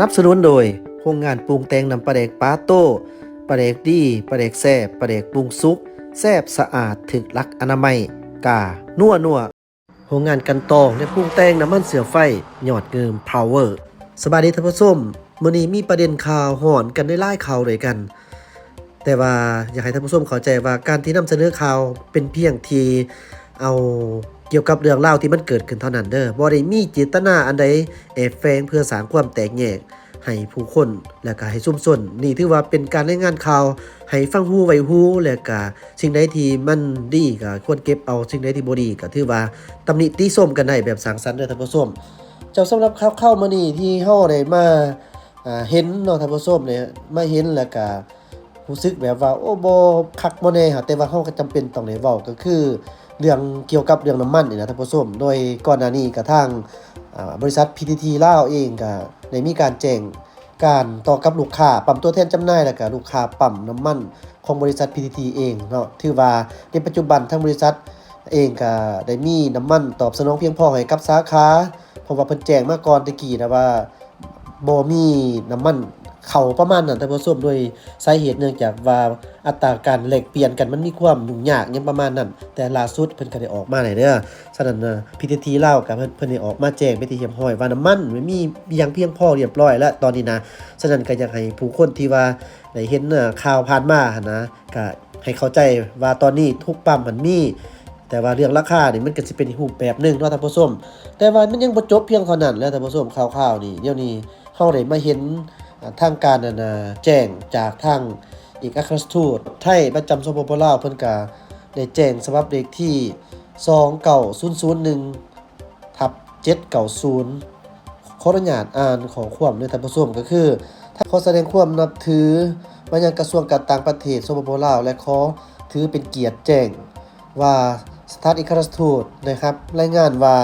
นับสนุนโดยโรงงานปรุงแต่งน้ำปลาแดกปาโต้ปลาแดกดีปลาแดกแซ่บปลาแดกปรุงสุกแซ่บสะอาดถึกลักอนามัย กา นัวนัวโรงงานกันตองและปรุงแต่งน้ำมันเสือไฟหยอดเงิมพาวเวอร์สบายดีท่านผู้ชมมื้อนี้มีประเด็นข่าวหอนกันได้ไล่ข่าวเลยกัน แต่ว่าอยากให้ท่านผู้ชมเข้าใจว่าการที่นำเสนอข่าวเป็นเพียงที่เอา กี่ยวกับเรื่องเล่าที่มันเกิดขึ้นเท่านั้นเด้อบ่ได้มีเจตนาอันใดแอบแฝงเพื่อสร้างความแตกแยกให้ผู้คนและก็ให้ซุ่มชนนี่ถือว่าเป็นการรายงานข่าว ให้ฟังฮู้ไว้ฮู้และก็สิ่งใดที่มันดีก็ควรเก็บเอาสิ่งใดที่บ่ดีก็ถือว่าตำหนิติชมกันได้แบบสร้างสรรค์เด้อท่านผู้ชมเจ้าสำหรับข่าวเข้ามานี่ที่เฮาได้มาอ่าเห็นเนาะท่านผู้ชมเนี่ยมาเห็นแล้วก็รู้สึกแบบว่าโอ้บ่คักบ่แน่ค่ะแต่ว่าเฮาก็จำเป็นต้องได้เว้าก็คือ เรื่องเกี่ยวกับเรื่องน้ำมันนี่นะท่านผู้ชมโดยก่อนหน้านี้ก็ทางอ่าบริษัท PTT ลาวเองก็ได้มีการแจ้งการต่อกับลูกค้าปั๊มตัวแทนจำหน่ายแล้วก็ลูกค้าปั๊มน้ำมันของบริษัท PTT เองเนาะถือว่าในปัจจุบันทางบริษัทเองก็ได้มีน้ำมันตอบสนองเพียงพอให้กับสาขาเพราะว่าเพิ่นแจ้งมาก่อนตะกี้นะว่าบ่มีน้ำมัน เขาประมาณนั้นแต่ผู้ชมด้วยสาเหตุเนื่องจากว่าอัตราการแลกเปลี่ยนกันมันมีความยุ่งยากยังประมาณนั้น แต่ล่าสุดเพิ่นก็ได้ออกมาแล้เด้อฉะนั้นนะ PTT ลาวก็เพิ่นเพิ่นได้ออกมาแจ้งไปที่เรียบร้อยว่าน้ำมันมันมีอยังเพียงพอเรียบร้อยแล้วตอนนี้นะฉะนั้นก็อยากให้ผู้คนที่ว่าได้เห็นข่าวผ่านมาหั่นนะก็ให้เข้าใจว่าตอนนี้ทุกปั๊มมันมีแต่ว่าเรื่องราคานี่มันก็สิเป็นรูปแบบหนึงเนาะท่านผู้ชม แต่ว่ามันยังบ่จบเพียงเท่านั้นแล้วท่านผู้ชมข่าวๆนี่เดี๋ยวนี้เฮาได้มาเห็น ทางการนั่นน่ะแจ้งจากทางเอกอัครราชทูตไทยประจำสปปลาวเพิ่นก็ได้แจ้งฉบับเลขที่29001ทับ790ขออนุญาตอ่านของความด้วยท่านผู้ชมก็คือถ้าขอแสดงความนับถือมายังกระทรวงการต่างประเทศสปปลาวและขอถือเป็นเกียรติแจ้งว่าสถานเอกอัครราชทูตนะครับ รายงานว่า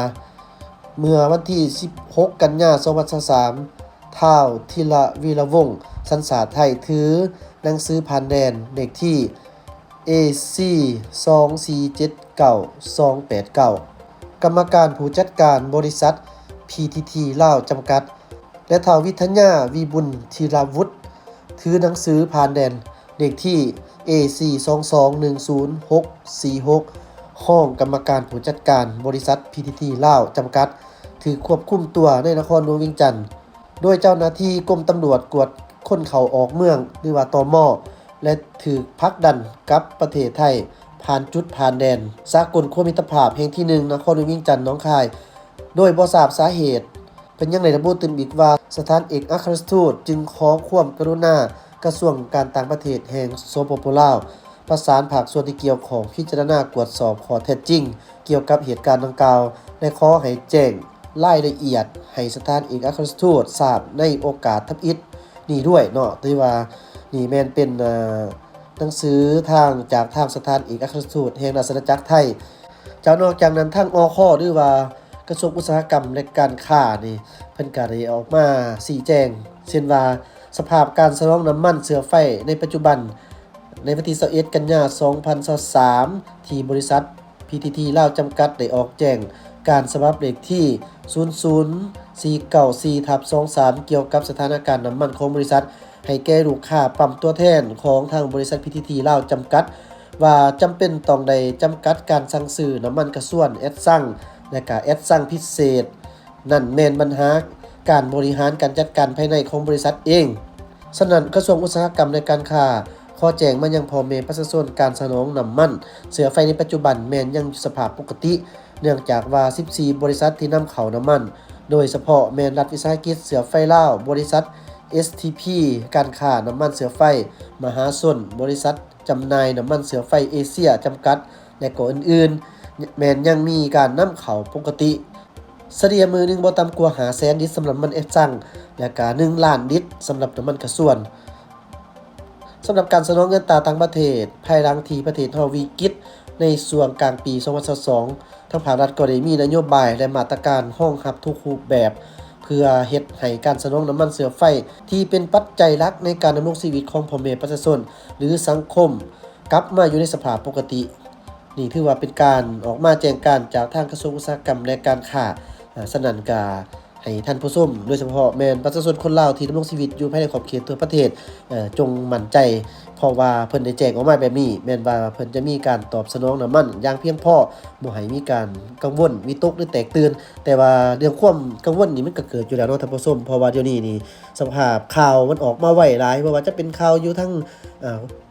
เมื่อวันที่ 16 กันยายน 2023 ท้าวทิละวีระวงศ์สัญชาไทยถือหนังสือผ่านแดนเลขที่ AC 2479289 กรรมการผู้จัดการบริษัท PTT ล่าวจำกัด และท้าววิทญาวีบุญธีรวุฒิถือหนังสือผ่านแดนเลขที่ AC 2210646 ห้องกรรมการผู้จัดการบริษัท PTT ล่าวจำกัด ถือควบคุมตัวในนครหลวงวียงจันทน์ โดยเจ้าหน้าที่กรมตำรวจกวดคนเขาออกเมืองหรือว่าตอมอและถือพักดันกับประเทศไทย ผ่านจุดผ่านแดนสากลควมิตรภาพแห่งที่หนึ่งนครวงเวียงจันทน์หน้องคาย โดยบ่ทราบสาเหตุ เป็นยังไงระบุตื่นอีกว่าสถานเอกอัครราชทูตจึงขอความกรุณากระทรวงการต่างประเทศแห่งสปปลาวประสานภาคส่วนที่เกี่ยวของพิจารณากวดสอบขอเท็จจริง เกี่ยวกับเหตุการณ์ดังกล่าวและขอให้แจ้ง รายละเอียด ให้สถานเอกอัครราชทูตทราบในโอกาสทับอิฐนี่ด้วยเนาะที่ว่านี่แมนเป็นเอ่อหนังสือทางจากทางสถานเอกอัครราชทูตแห่งราชอาณาจักรไทยจากนอกจากนั้นทางอคหรือว่ากระทรวงอุตสาหกรรมและการค้านี่เพิ่นก็ได้ออกมาชี้แจงเช่นว่าสภาพการสนองน้ำมันเสือไฟในปัจจุบันในวันที่21กันยายน2023 ที่บริษัท PTT ลาวจำกัดได้ออกแจ้งการสบับเลขที่ 00494ทับ23 เกี่ยวกับสถานการณ์น้ำมันของบริษัท ให้แก่ลูกค้าปั๊มตัวแทนของทางบริษัท PTT ลาวจำกัด ว่าจำเป็นต้องได้จำกัดการสั่งซื้อน้ำมันกระส่วนแอดสั่งและก็แอดสั่งพิเศษ นั่นแมนปัญหาการบริหารการจัดการภายในของบริษัทเองฉะนั้นกระทรวงอุตสาหกรรมและการค้า ข้อแจ้งมายังพอแม่ประชาชนการสนองนำมัน เสือไฟในปัจจุบันแมนยังสภาพปกติ เนื่องจากว่า 14 บริษัทที่นำเข้าน้ำมัน โดยเฉพาะแมนรัฐวิสาหกิจเสือไฟลาวบริษัท STP การค้าน้ำมันเสือไฟ มหาชนบริษัทจำหน่ายน้ำมันเสือไฟเอเชียจำกัด และก็อื่นๆ แมนยังมีการนำเข้าปกติเสดียมือหนึงบ่ต่ำกว่าหาแสนลิตรสำหรับน้ำมันเอสซัง และก็1ล้านลิตรสำหรับน้ำมันกระส่วน สำหรับการสนองเงินตาต่างประเทศ ภายหลังที่ประเทศเฮาวิกฤตในส่วนกลางปี 2022ทางภาครัฐก็ได้มีนโยบายและมาตรการห้องรับทุกรูปแบบ เพื่อเฮ็ดให้การสนองน้ำมันเสือไฟ ที่เป็นปัจจัยหลักในการดำรงชีวิตของพ่อแม่ประชาชนหรือสังคม กลับมาอยู่ในสภาพปกติ นี่ถือว่าเป็นการออกมาแจ้งการจากทางกระทรวงอุตสาหกรรมและการค้าอ่าสนันกา ให้ท่านผู้ชมโดยเฉพาะแมนประชาชนคนลาวที่ดำรงชีวิตอยู่ภายในขอบเขตทั่วประเทศเจงมั่นใจเพราะว่าเพิ่นได้แจ้งออกมาแบบนี้แม่นว่าเพิ่นจะมีการตอบสนองน้ำมันอย่างเพียงพอบ่ให้มีการกังวลวิตกหรือแตกตื่น แต่ว่าเรื่องความกังวลนี่มันก็เกิดอยู่แล้วเนาะท่านผู้ชมเพราะว่าเดี๋ยวนี้นี่สภาพข่าวมันออกมาไวหลายเพราะว่าจะเป็นข่าวอยู่ทั้ง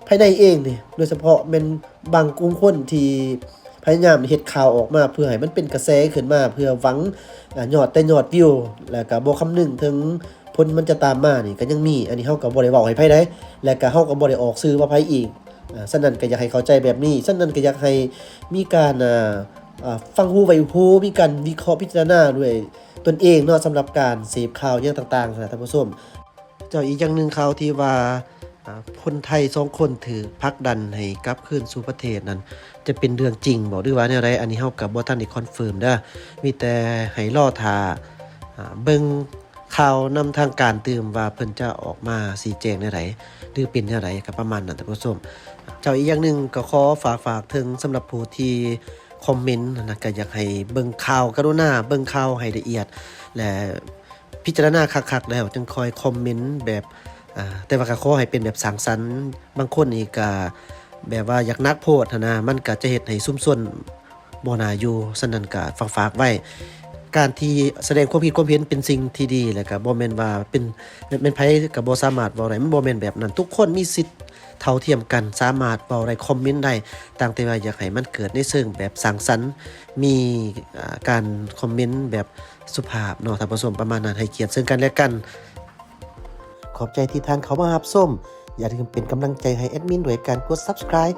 ภายในเองนี่โดยเฉพาะเป็นบางกลุ่มคนที่ พยายามเฮ็ดข่าวออกมาเพื่อให้มันเป็นกระแสขึ้นมา เพื่อหวังยอดแต่ยอดวิว แล้วก็บ่คำนึงถึงผลมันจะตามมานี่ก็ยังมี อันนี้เฮาก็บ่ได้เว้าให้ไผได้และก็เฮาก็บ่ได้ออกสื่อว่าไผอีกอ่าฉะนั้นก็อยากให้เข้าใจแบบนี้ฉะนั้นก็อยากให้มีการอ่าฟังหูไว้หูมีการวิเคราะห์พิจารณาด้วยตนเองเนาะสำหรับการเสพข่าวอย่างต่างๆนะท่านผู้ชมเจ้าอีกอย่างหนึ่งข่าวที่ว่า คนไทยสองคนถือพักดันให้กลับคืนสู่ประเทศนั้น จะเป็นเรื่องจริงบอกด้วยว่าแนวใดอันนี้เฮากับบ่ทันได้คอนเฟิร์มเด้อมีแต่ให้รอท่าอ่าเบิ่งข่าวนำทางการตื่มว่าเพิ่นจะออกมาสีแจงแนวใดหรือเป็นแนวใดก็ประมาณนั้นท่านผู้ชมเจ้าอีกอย่างหนึ่งก็ขอฝากฝากถึงสำหรับผู้ที่คอมเมนต์นะก็อยากให้เบิ่งข่าวกรุณาเบิ่งข่าวให้ละเอียด และพิจารณาคักๆแล้วจึงคอยคอมเมนต์แบบ แต่ว่าก็ขอให้เป็นแบบสังสรรค์บางคนนี่ก็แบบว่าอยากนักโพดนะมันก็จะเฮ็ดให้ซุ่มซ่วนบ่น่าอยู่ฉะนั้นก็ฝากๆไว้ การที่แสดงความคิดความเห็นเป็นสิ่งที่ดีแล้วก็บ่แม่นว่าเป็นเป็นไผก็บ่สามารถเว้าได้มันบ่แม่นแบบนั้นทุกคนมีสิทธิ์เท่าเทียมกันสามารถเว้าได้คอมเมนต์ได้ต่างแต่ว่าอยากให้มันเกิดในเชิงแบบสร้างสรรค์มีการคอมเมนต์แบบสุภาพเนาะท่านผู้ชมประมาณนั้นให้เกียรติซึ่งกันและกัน ขอบใจที่ทางเขามาหับส้ม อย่าลืมเป็นกำลังใจให้แอดมินด้วยการกด subscribe